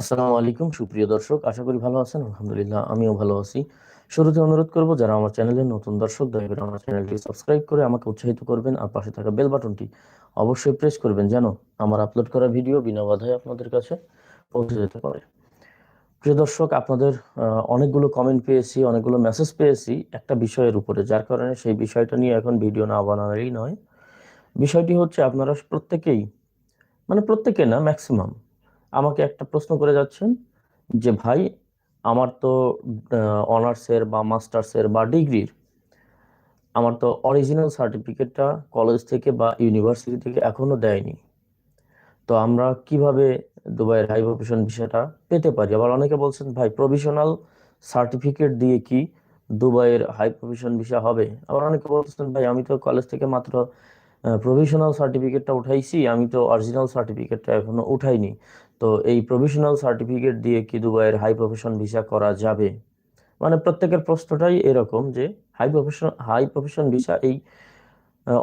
আসসালামু আলাইকুম, সুপ্রিয় দর্শক, আশা করি ভালো আছেন, আলহামদুলিল্লাহ আমিও ভালো আছি। শুরুতে অনুরোধ করব, যারা আমার চ্যানেলে নতুন দর্শক, দয়া করে আমার চ্যানেলটি সাবস্ক্রাইব করে আমাকে উৎসাহিত করবেন আর পাশে থাকা বেল বাটনটি অবশ্যই প্রেস করবেন যেন আমার আপলোড করা ভিডিও বিনা বাধায় আপনাদের কাছে পৌঁছে যেতে পারে। প্রিয় দর্শক, আপনাদের অনেকগুলো কমেন্ট পেয়েছি, অনেকগুলো মেসেজ পেয়েছি একটা বিষয়ের উপরে, যার কারণে সেই বিষয়টা নিয়ে এখন ভিডিও না বানানোরই নয়। বিষয়টি হচ্ছে, আপনারা প্রত্যেকেই মানে প্রত্যেকে না ম্যাক্সিমাম আমাকে একটা প্রশ্ন করে যাচ্ছেন যে, ভাই, আমার তো অনার্সের বা মাস্টার্সের বা ডিগ্রির আমার তো অরিজিনাল সার্টিফিকেটটা কলেজ থেকে বা ইউনিভার্সিটি থেকে এখনও দেয়নি। তো আমরা কীভাবে দুবাইয়ের হাই প্রফেশন ভিসাটা পেতে পারি? আবার অনেকে বলছেন, ভাই প্রভিশনাল সার্টিফিকেট দিয়ে কি দুবাইয়ের হাই প্রফেশন ভিসা হবে? আবার অনেকে বলছেন ভাই, আমি তো কলেজ থেকে মাত্র প্রভিশনাল সার্টিফিকেটটা উঠাইছি, আমি তো অরিজিনাল সার্টিফিকেটটা এখনও উঠাইনি। তো এই প্রভিশনাল সার্টিফিকেট দিয়ে কি দুবাইয়ের হাই প্রফেশন ভিসা করা যাবে? মানে প্রত্যেকের প্রশ্নটাই এরকম যে high profession high profession visa এই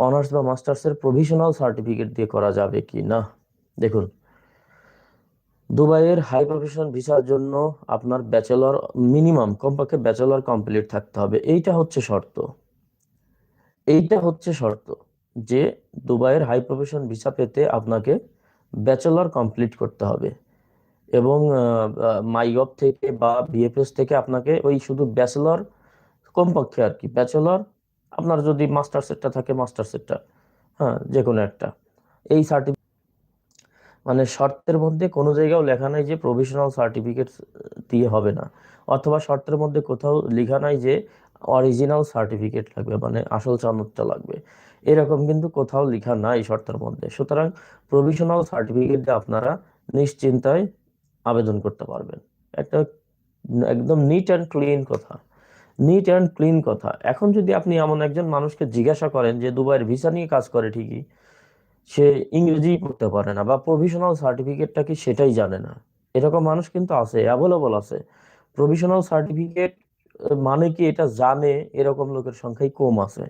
অনার্স বা মাস্টার্সের প্রভিশনাল সার্টিফিকেট দিয়ে করা যাবে কি না? দেখুন, দুবাইয়ের হাই প্রফেশন ভিসার জন্য আপনার ব্যাচেলর মিনিমাম কমপক্ষে ব্যাচেলর কমপ্লিট থাকতে হবে। এইটা হচ্ছে শর্ত। এইটা হচ্ছে শর্ত। যে দুবাইয়ের হাই প্রফেশন ভিসা পেতে আপনাকে ব্যাচেলর কমপ্লিট করতে হবে। এবং মাইগভ থেকে বা বিএফএস থেকে আপনাকে ওই শুধু ব্যাচেলর কমপক্ষে আর কি ব্যাচেলর আপনার যদি মাস্টার সেটটা থাকে মাস্টার সেটটা হ্যাঁ যে কোনো একটা। এই সার্টিফিকেট মানে শর্তের মধ্যে কোনো জায়গাও লেখা নাই যে প্রভিশনাল সার্টিফিকেট দিয়ে হবে না। অথবা শর্তের মধ্যে কোথাও লেখা নাই যে অরিজিনাল সার্টিফিকেট লাগবে মানে আসল চানতটা লাগবে। এরকম কিন্তু কোথাও লেখা নাই শর্তের মধ্যে। সুতরাং প্রভিশনাল সার্টিফিকেট দিয়ে আপনারা নিশ্চিন্তায় আবেদন করতে পারবেন। একটা একদম নিট অ্যান্ড ক্লিন কথা। নিট অ্যান্ড ক্লিন কথা। এখন যদি আপনি এমন একজন মানুষকে জিজ্ঞাসা করেন যে দুবাইয়ের ভিসা নিয়ে কাজ করে ঠিকই, সে ইংরেজি পড়তে পারে না বা প্রভিশনাল সার্টিফিকেটটা কি সেটাই জানে না। এরকম মানুষ কিন্তু আছে অ্যাভেলেবল আছে। প্রভিশনাল সার্টিফিকেট মানে কি এটা জানে? এরকম লোকের সংখ্যাই কম আছে।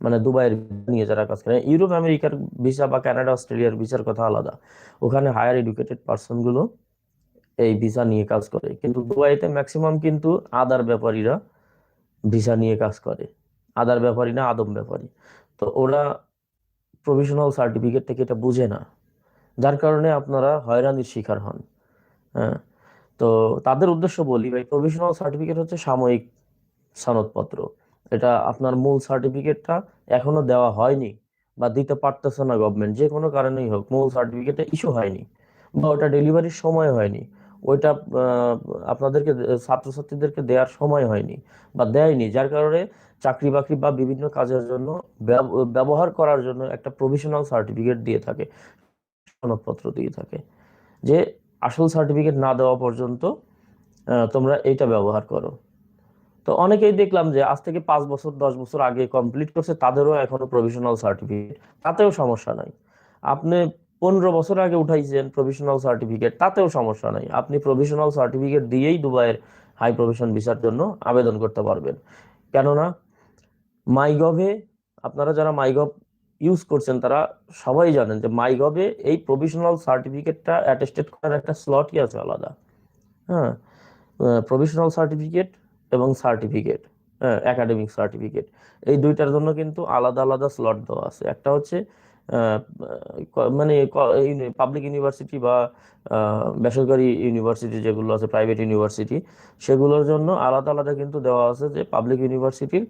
মানে দুবাইয়ের নিয়ে যারা কাজ করে। ইউরোপ, আমেরিকার ভিসা বা কানাডা, অস্ট্রেলিয়ার ভিসার কথা আলাদা। ওখানে হায়ার এডুকেটেড পার্সনগুলো এই ভিসা নিয়ে কাজ করে। কিন্তু দুবাইতে ম্যাক্সিমাম কিন্তু আদার ব্যাপারীরা ভিসা নিয়ে কাজ করে। আদার ব্যাপারী না, আদম ব্যাপারী। তো ওরা প্রভিশনাল সার্টিফিকেট থেকে এটা বুঝে না। যার কারণে আপনারা হয়রানির শিকার হন। হ্যাঁ? তো তাদের উদ্দেশ্য বলি ভাই প্রভিশনাল সার্টিফিকেট হচ্ছে সাময়িক সনদপত্র। এটা আপনার মূল সার্টিফিকেটটা এখনও দেওয়া হয়নি বা দিতে পারতেছে না গভর্নমেন্ট যে কোনো কারণেই হোক, মূল সার্টিফিকেটটা ইস্যু হয়নি বা ওটা ডেলিভারির সময় হয়নি। ওইটা আপনাদেরকে, ছাত্রছাত্রীদেরকে দেওয়ার সময় হয়নি বা দেয়নি, যার কারণে চাকরি বাকরি বা বিভিন্ন কাজের জন্য ব্যবহার করার জন্য একটা প্রভিশনাল সার্টিফিকেট দিয়ে থাকে, সনদপত্র দিয়ে থাকে। যে আসল সার্টিফিকেট না দেওয়া পর্যন্ত তোমরা এইটা ব্যবহার করো। তো অনেকেই দেখলাম যে আজ থেকে পাঁচ বছর, দশ বছর আগে কমপ্লিট করছে, তাদেরও এখনও প্রভিশনাল সার্টিফিকেট তাতেও সমস্যা নাই। আপনি পনেরো বছর আগে উঠাইছেন প্রভিশনাল সার্টিফিকেট তাতেও সমস্যা নাই। আপনি প্রভিশনাল সার্টিফিকেট দিয়েই দুবাইয়ের হাই প্রভিশন ভিসার জন্য আবেদন করতে পারবেন। কেননা মাইগভে আপনারা যারা মাইগভ ইউজ করছেন তারা সবাই জানেন যে মাই গভে এই প্রভিশনাল সার্টিফিকেটটা অ্যাটেস্টেড করার একটা স্লটই আছে আলাদা। হ্যাঁ প্রভিশনাল সার্টিফিকেট এবং সার্টিফিকেট হ্যাঁ একাডেমিক সার্টিফিকেট এই দুইটার জন্য কিন্তু আলাদা আলাদা স্লট দেওয়া আছে। একটা হচ্ছে মানে পাবলিক ইউনিভার্সিটি বা বেসরকারি ইউনিভার্সিটি যেগুলো আছে প্রাইভেট ইউনিভার্সিটি সেগুলোর জন্য আলাদা আলাদা কিন্তু দেওয়া আছে যে পাবলিক ইউনিভার্সিটির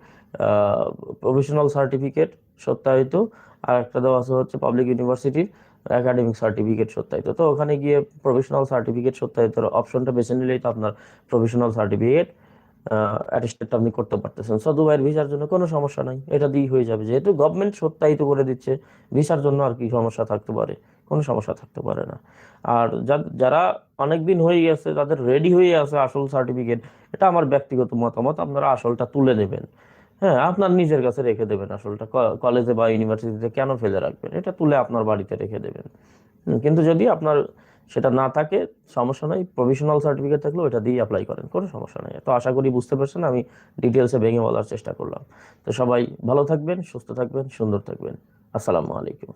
প্রফেশনাল সার্টিফিকেট সত্যায়িত, আর একটা দেওয়া আছে হচ্ছে পাবলিক ইউনিভার্সিটির একাডেমিক সার্টিফিকেট সত্যায়িত। তো ওখানে গিয়ে প্রফেশনাল সার্টিফিকেট সত্যায়িত অপশনটা বেছে নিলেই তো আপনার প্রফেশনাল সার্টিফিকেট অ্যাটেস্টেডটা আপনি করতে পারতেছেন। সো দুবাইয়ের ভিসার জন্য কোনো সমস্যা নাই। এটা দিয়ে হয়ে যাবে। যেহেতু গভর্নমেন্ট সত্যায়িত করে দিচ্ছে, ভিসার জন্য আর কি সমস্যা থাকতে পারে। কোনো সমস্যা থাকতে পারে না। আর যারা অনেক দিন হয়ে গেছে, তাদের রেডি হয়ে আছে আসল সার্টিফিকেট এটা আমার ব্যক্তিগত মতামত। আপনারা আসলটা তুলে নেবেন। হ্যাঁ আপনার নিজের কাছে রেখে দেবেন আসলটা। কলেজে বা ইউনিভার্সিটিতে কেন ফেলে রাখবেন? এটা তুলে আপনার বাড়িতে রেখে দেবেন। কিন্তু যদি আপনার সেটা না থাকে, সমস্যা নাই। প্রভিশনাল সার্টিফিকেট থাকলেও এটা দিয়ে অ্যাপ্লাই করেন, কোনো সমস্যা নাই। তো আশা করি বুঝতে পারছেন, আমি ডিটেলসে ভেঙে বলার চেষ্টা করলাম। তো সবাই ভালো থাকবেন, সুস্থ থাকবেন, সুন্দর থাকবেন। আসসালামু আলাইকুম।